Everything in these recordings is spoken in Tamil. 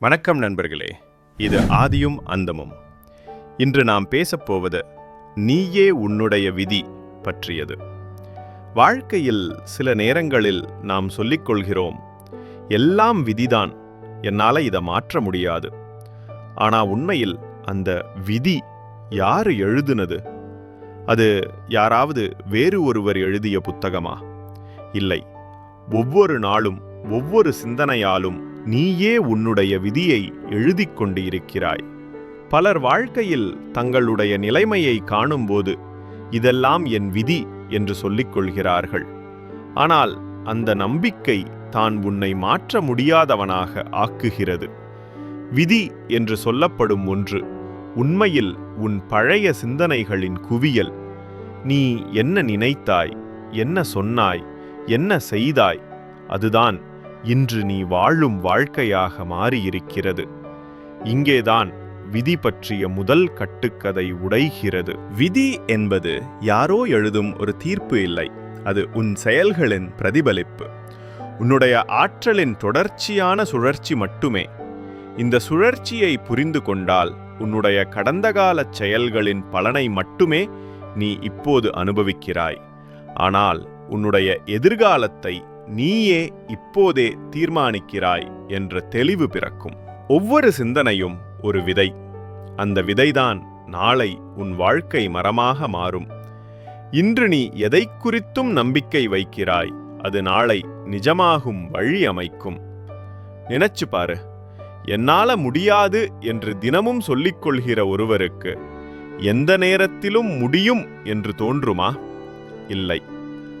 வணக்கம் நண்பர்களே. இது ஆதியும் அந்தமும். இன்று நாம் பேசப்போவது நீயே உன்னுடைய விதி பற்றியது. வாழ்க்கையில் சில நேரங்களில் நாம் சொல்லிக்கொள்கிறோம் எல்லாம் விதிதான் என்னால் இதை மாற்ற முடியாது. ஆனால் உண்மையில் அந்த விதி யார் எழுதுனது? அது யாராவது வேறு ஒருவர் எழுதிய புத்தகமா? இல்லை ஒவ்வொரு நாளும் ஒவ்வொரு சிந்தனையாலும் நீயே உன்னுடைய விதியை எழுதிக் கொண்டிருக்கிறாய். பலர் வாழ்க்கையில் தங்களுடைய நிலைமையை காணும்போது இதெல்லாம் என் விதி என்று சொல்லிக் கொள்கிறார்கள். ஆனால் அந்த நம்பிக்கை தான் உன்னை மாற்ற முடியாதவனாக ஆக்குகிறது. விதி என்று சொல்லப்படும் ஒன்று உண்மையில் உன் பழைய சிந்தனைகளின் குவியல். நீ என்ன நினைத்தாய் என்ன சொன்னாய் என்ன செய்தாய் அதுதான் இன்று நீ வாழும் வாழ்க்கையாக மாறியிருக்கிறது. இங்கேதான் விதி பற்றிய முதல் கட்டுக்கதை உடைகிறது. விதி என்பது யாரோ எழுதும் ஒரு தீர்ப்பு இல்லை. அது உன் செயல்களின் பிரதிபலிப்பு. உன்னுடைய ஆற்றலின் தொடர்ச்சியான சுழற்சி மட்டுமே. இந்த சுழற்சியை புரிந்து கொண்டால் உன்னுடைய கடந்த காலச் செயல்களின் பலனை மட்டுமே நீ இப்போது அனுபவிக்கிறாய். ஆனால் உன்னுடைய எதிர்காலத்தை நீயே இப்போதே தீர்மானிக்கிறாய் என்ற தெளிவு பிறக்கும். ஒவ்வொரு சிந்தனையும் ஒரு விதை. அந்த விதைதான் நாளை உன் வாழ்க்கை மரமாக மாறும். இன்று நீ எதை குறித்தும் நம்பிக்கை வைக்கிறாய் அது நாளை நிஜமாகும் வழி அமைக்கும். நினைச்சு பாரு என்னால முடியாது என்று தினமும் சொல்லிக்கொள்கிற ஒருவருக்கு எந்த நேரத்திலும் முடியும் என்று தோன்றுமா? இல்லை.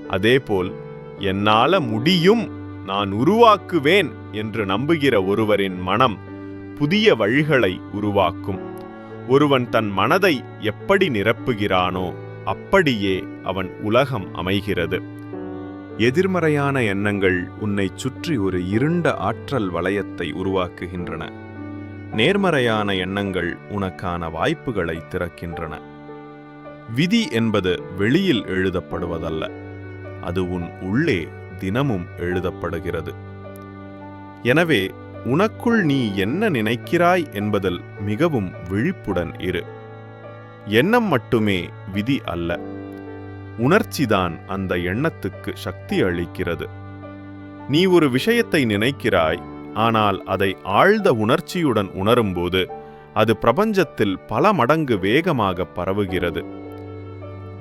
அதேபோல் என்னால முடியும் நான் உருவாக்குவேன் என்று நம்புகிற ஒருவரின் மனம் புதிய வழிகளை உருவாக்கும். ஒருவன் தன் மனதை எப்படி நிரப்புகிறானோ அப்படியே அவன் உலகம் அமைகிறது. எதிர்மறையான எண்ணங்கள் உன்னை சுற்றி ஒரு இருண்ட ஆற்றல் வளையத்தை உருவாக்குகின்றன. நேர்மறையான எண்ணங்கள் உனக்கான வாய்ப்புகளை திறக்கின்றன. விதி என்பது வெளியில் எழுதப்படுவதல்ல. அது உன் உள்ளே தினமும் எழுதப்படுகிறது. எனவே உனக்குள் நீ என்ன நினைக்கிறாய் என்பதில் மிகவும் விழிப்புடன் இரு. எண்ணம் மட்டுமே விதி அல்ல. உணர்ச்சிதான் அந்த எண்ணத்துக்கு சக்தி அளிக்கிறது. நீ ஒரு விஷயத்தை நினைக்கிறாய் ஆனால் அதை ஆழ்ந்த உணர்ச்சியுடன் உணரும்போது அது பிரபஞ்சத்தில் பல மடங்கு வேகமாக பரவுகிறது.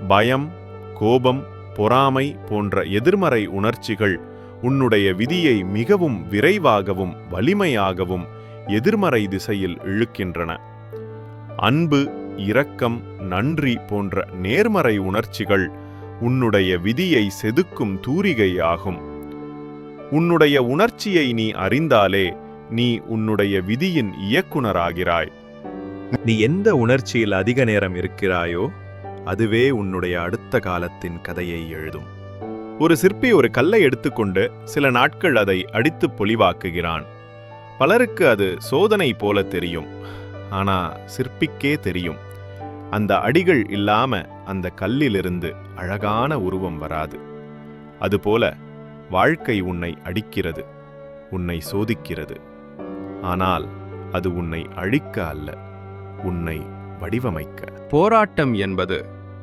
பயம் கோபம் பொறாமை போன்ற எதிர்மறை உணர்ச்சிகள் உன்னுடைய விதியை மிகவும் விரைவாகவும் வலிமையாகவும் எதிர்மறை திசையில் இழுக்கின்றன. அன்பு இரக்கம் நன்றி போன்ற நேர்மறை உணர்ச்சிகள் உன்னுடைய விதியை செதுக்கும் தூரிகையாகும். உன்னுடைய உணர்ச்சியை நீ அறிந்தாலே நீ உன்னுடைய விதியின் இயக்குனராகிறாய் நீ எந்த உணர்ச்சியில் அதிக நேரம் இருக்கிறாயோ அதுவே உன்னுடைய அடுத்த காலத்தின் கதையை எழுதும். ஒரு சிற்பி ஒரு கல்லை எடுத்துக்கொண்டு சில நாட்கள் அதை அடித்து பொலிவாக்குகிறான். பலருக்கு அது சோதனை போல தெரியும். ஆனா சிற்பிக்கே தெரியும். அந்த அடிகள் இல்லாம அந்த கல்லிலிருந்து அழகான உருவம் வராது. அதுபோல வாழ்க்கை உன்னை அடிக்கிறது உன்னை சோதிக்கிறது. ஆனால் அது உன்னை அழிக்க அல்ல உன்னை வடிவமைக்க. போராட்டம் என்பது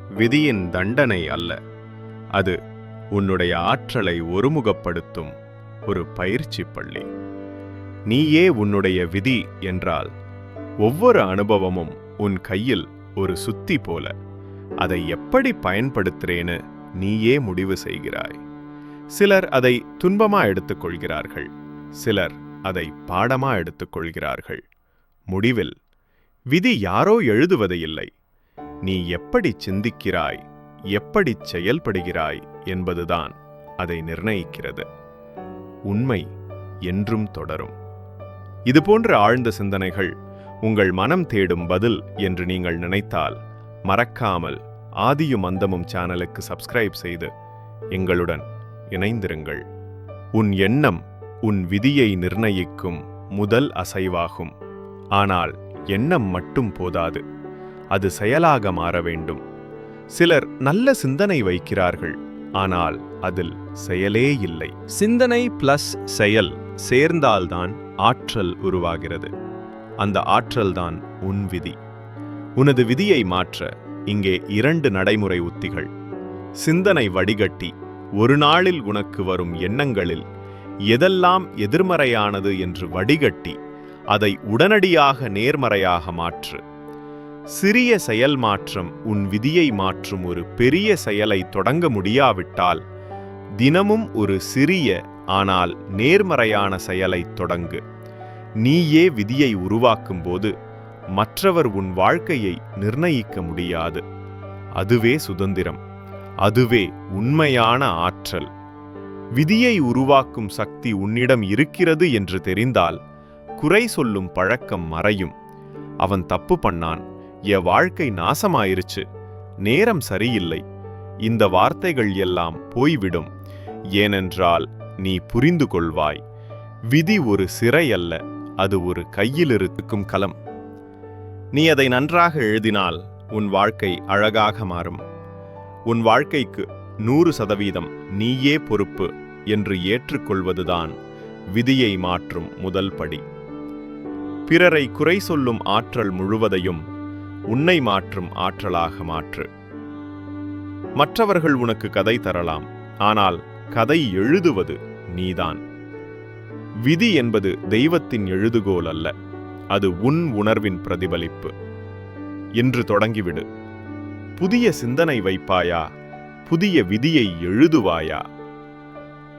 விதியின் தண்டனை அல்ல. அது உன்னுடைய ஆற்றலை ஒருமுகப்படுத்தும் ஒரு பயிற்சி பள்ளி. நீயே உன்னுடைய விதி என்றால் ஒவ்வொரு அனுபவமும் உன் கையில் ஒரு சுத்தி போல. அதை எப்படி பயன்படுத்துறேன்னு நீயே முடிவு செய்கிறாய். சிலர் அதை துன்பமா எடுத்துக்கொள்கிறார்கள். சிலர் அதை பாடமா எடுத்துக்கொள்கிறார்கள். முடிவில் விதி யாரோ எழுதுவது இல்லை நீ எப்படி சிந்திக்கிறாய் எப்படி செயல்படுகிறாய் என்பதுதான் அதை நிர்ணயிக்கிறது. உண்மை என்றும் தொடரும். இதுபோன்ற ஆழ்ந்த சிந்தனைகள் உங்கள் மனம் தேடும் பதில் என்று நீங்கள் நினைத்தால் மறக்காமல் ஆதியும் அந்தமும் சேனலுக்கு சப்ஸ்கிரைப் செய்து எங்களுடன் இணைந்திருங்கள். உன் எண்ணம் உன் விதியை நிர்ணயிக்கும் முதல் அசைவாகும். ஆனால் எண்ணம் மட்டும் போதாது. அது செயலாக மாற வேண்டும். சிலர் நல்ல சிந்தனை வைக்கிறார்கள் ஆனால் அதில் செயலே இல்லை. சிந்தனை பிளஸ் செயல் சேர்ந்தால்தான் ஆற்றல் உருவாகிறது. அந்த ஆற்றல்தான் உன் விதி. உனது விதியை மாற்ற இங்கே இரண்டு நடைமுறை உத்திகள். சிந்தனை வடிகட்டி ஒரு நாளில் உனக்கு வரும் எண்ணங்களில் எதெல்லாம் எதிர்மறையானது என்று வடிகட்டி அதை உடனடியாக நேர்மறையாக மாற்று. சிறிய செயல் மாற்றம் உன் விதியை மாற்றும் ஒரு பெரிய செயலை தொடங்க முடியாவிட்டால் தினமும் ஒரு சிறிய ஆனால் நேர்மறையான செயலை தொடங்கு. நீயே விதியை உருவாக்கும்போது மற்றவர் உன் வாழ்க்கையை நிர்ணயிக்க முடியாது. அதுவே சுதந்திரம். அதுவே உண்மையான ஆற்றல். விதியை உருவாக்கும் சக்தி உன்னிடம் இருக்கிறது என்று தெரிந்தால் குறை சொல்லும் பழக்கம் மறையும். அவன் தப்பு பண்ணான். என் வாழ்க்கை நாசமாயிருச்சு. நேரம் சரியில்லை. இந்த வார்த்தைகள் எல்லாம் போய்விடும். ஏனென்றால் நீ புரிந்து கொள்வாய். விதி ஒரு சிறை அல்ல அது ஒரு கையில் இருக்கும் களம். நீ அதை நன்றாக எழுதினால் உன் வாழ்க்கை அழகாக மாறும். உன் வாழ்க்கைக்கு நூறு சதவீதம் நீயே பொறுப்பு என்று ஏற்றுக்கொள்வதுதான் விதியை மாற்றும் முதல் படி. பிறரை குறை சொல்லும் ஆற்றல் முழுவதையும் உன்னை மாற்றும் ஆற்றலாக மாற்று. மற்றவர்கள் உனக்கு கதை தரலாம் ஆனால் கதை எழுதுவது நீதான். விதி என்பது தெய்வத்தின் எழுதுகோல் அல்ல அது உன் உணர்வின் பிரதிபலிப்பு. என்று தொடங்கிவிடு. புதிய சிந்தனை வைப்பாயா? புதிய விதியை எழுதுவாயா?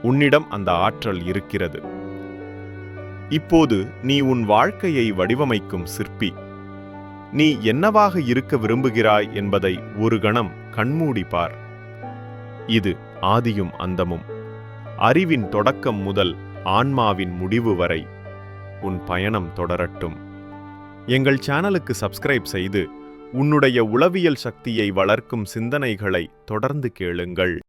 உன்னிடம் அந்த ஆற்றல் இருக்கிறது. இப்போது நீ உன் வாழ்க்கையை வடிவமைக்கும் சிற்பி. நீ என்னவாக இருக்க விரும்புகிறாய் என்பதை ஒரு கணம் கண்மூடிப்பார். இது ஆதியும் அந்தமும். அறிவின் தொடக்கம் முதல் ஆன்மாவின் முடிவு வரை உன் பயணம் தொடரட்டும். எங்கள் சேனலுக்கு சப்ஸ்கிரைப் செய்து உன்னுடைய உளவியல் சக்தியை வளர்க்கும் சிந்தனைகளை தொடர்ந்து கேளுங்கள்.